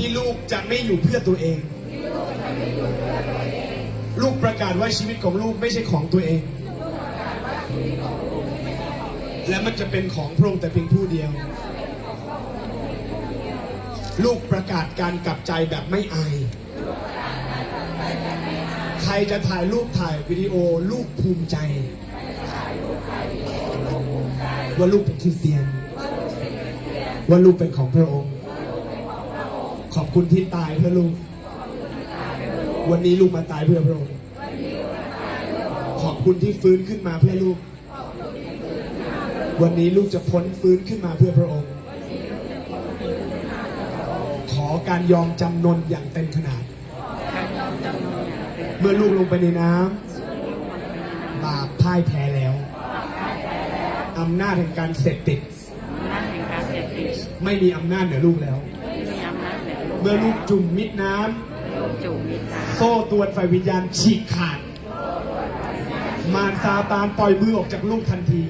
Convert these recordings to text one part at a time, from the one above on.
ที่ลูกจะไม่อยู่เพื่อตัวเอง ลูกประกาศว่าชีวิตของลูกไม่ใช่ของตัวเอง และมันจะเป็นของพระองค์แต่เพียงผู้เดียว ลูกประกาศการกลับใจแบบไม่อาย ใครจะถ่ายรูปถ่ายวิดีโอลูกภูมิใจ ว่าลูกเป็นคริสเตียน ว่าลูกเป็นของพระองค์ ขอบคุณที่ตายเพื่อลูก วันนี้ลูกมาตายเพื่อพระองค์ ขอบคุณที่ฟื้นขึ้นมาเพื่อลูก วันนี้ลูกจะพ้นฟื้นขึ้นมาเพื่อพระองค์ ขอการยอมจำนนอย่างเต็มขนาด เมื่อลูกลงไปในน้ำบาปพ่ายแพ้แล้วอำนาจแห่งการเสพติดอำนาจแห่งการเสพติดไม่มีอำนาจเหนือลูกแล้วไม่มีอำนาจ เหนือลูกเมื่อลูกจุ่มมิดน้ำลูกจูบมิตรโซ่ตรวนไฟวิญญาณฉีกขาด มารซาตานปล่อยมือออกจากลูกทันที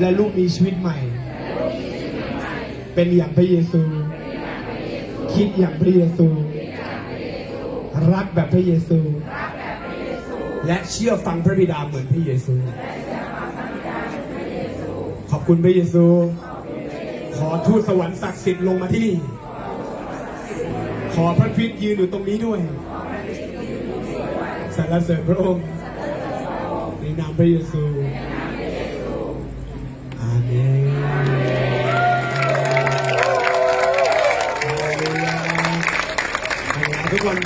และลูกมีชีวิตใหม่ เป็นอย่างพระเยซู คิดอย่างพระเยซู รักแบบพระเยซู และเชื่อฟังพระบิดาเหมือนพระเยซู ขอบคุณพระเยซู ขอทูตสวรรค์ศักดิ์สิทธิ์ลงมาที่นี่ ขอพระคริสต์ยืนอยู่ตรงนี้ด้วยสรรเสริญพระองค์ในนามพระเยซูอาเมนทุกคน